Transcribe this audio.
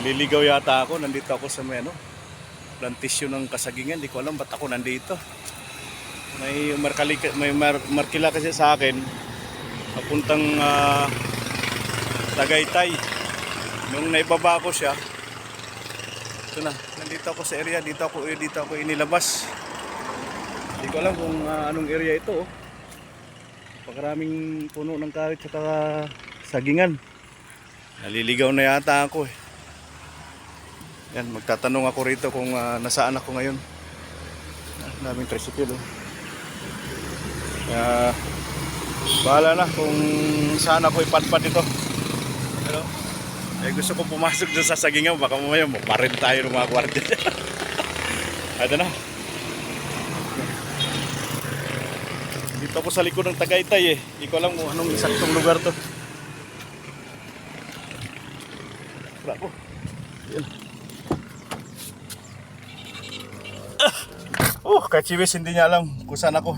Naliligaw yata ako. Nandito ako sa may ano, plantisyon ng kasagingan. Hindi ko alam ba't ako nandito. May, markali, may mar, markila kasi sa akin. Papuntang ah, Tagaytay. Nung naibaba ko siya, ito na, nandito ako sa area. Dito ako, eh, dito ako inilabas. Hindi ko alam kung ah, anong area ito. Oh. Pagkaraming puno ng karit at sagingan. Naliligaw na yata ako eh. Yan, magtatanong ako rito kung ah, nasaan ako ngayon. Ah, daming tricycle oh. Kaya, bahala na kung saan ako ipadpad ito. Pero, eh, gusto ko pumasok doon sa sagingan. Baka mamaya maparin tayo ng mga gwardiya. Ito na. Dito ako sa likod ng Tagaytay eh. Hindi ko alam kung anong eksaktong lugar to. Bravo. Yan. Ah! Oh, kahit si Wes hindi niya alam kung saan ako.